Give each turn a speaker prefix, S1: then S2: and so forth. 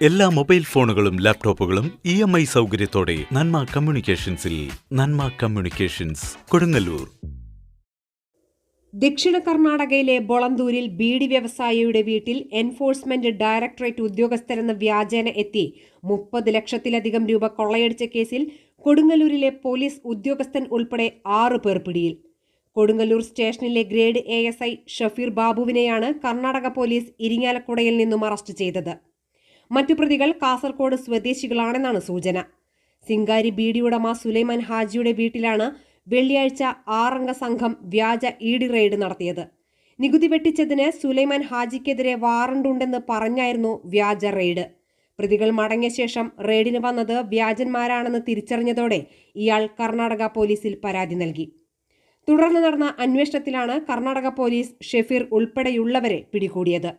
S1: എല്ലാ മൊബൈൽ ഫോണുകളും ലാപ്ടോപ്പുകളും ഇ എം ഐ സൗകര്യത്തോടെ നന്മ കമ്മ്യൂണിക്കേഷൻസിൽ നന്മ കമ്മ്യൂണിക്കേഷൻസ് കൊടുങ്ങല്ലൂർ.
S2: ദക്ഷിണ കർണാടകയിലെ ബൊളന്തൂരിൽ ബീഡി വ്യവസായിയുടെ വീട്ടിൽ എൻഫോഴ്സ്മെന്റ് ഡയറക്ടറേറ്റ് ഉദ്യോഗസ്ഥരെന്ന വ്യാജേന എത്തി മുപ്പത് ലക്ഷത്തിലധികം രൂപ കൊള്ളയടിച്ച കേസിൽ കൊടുങ്ങല്ലൂരിലെ പോലീസ് ഉദ്യോഗസ്ഥൻ ഉൾപ്പെടെ ആറു പേർ പിടിയിൽ. കൊടുങ്ങല്ലൂർ സ്റ്റേഷനിലെ grade A S I Shafeer ബാബുവിനെയാണ് Karnataka police ഇരിങ്ങാലക്കുടയിൽ നിന്നും അറസ്റ്റ് ചെയ്തത്. മറ്റു പ്രതികൾ കാസർകോട് സ്വദേശികളാണെന്നാണ് സൂചന. സിംഗാരി ബീഡിയുടമ സുലൈമാൻ ഹാജിയുടെ വീട്ടിലാണ് വെള്ളിയാഴ്ച ആറംഗ സംഘം വ്യാജ ഇഡി റെയ്ഡ് നടത്തിയത്. നികുതി വെട്ടിച്ചതിന് സുലൈമാൻ ഹാജിക്കെതിരെ വാറണ്ടുണ്ടെന്ന് പറഞ്ഞായിരുന്നു വ്യാജ റെയ്ഡ്. പ്രതികൾ മടങ്ങിയ ശേഷം റെയ്ഡിന് വന്നത് വ്യാജന്മാരാണെന്ന് തിരിച്ചറിഞ്ഞതോടെ ഇയാൾ കർണാടക പോലീസിൽ പരാതി നൽകി. തുടർന്ന് നടന്ന അന്വേഷണത്തിലാണ് കർണാടക പോലീസ് ഷെഫീർ ഉൾപ്പെടെയുള്ളവരെ പിടികൂടിയത്.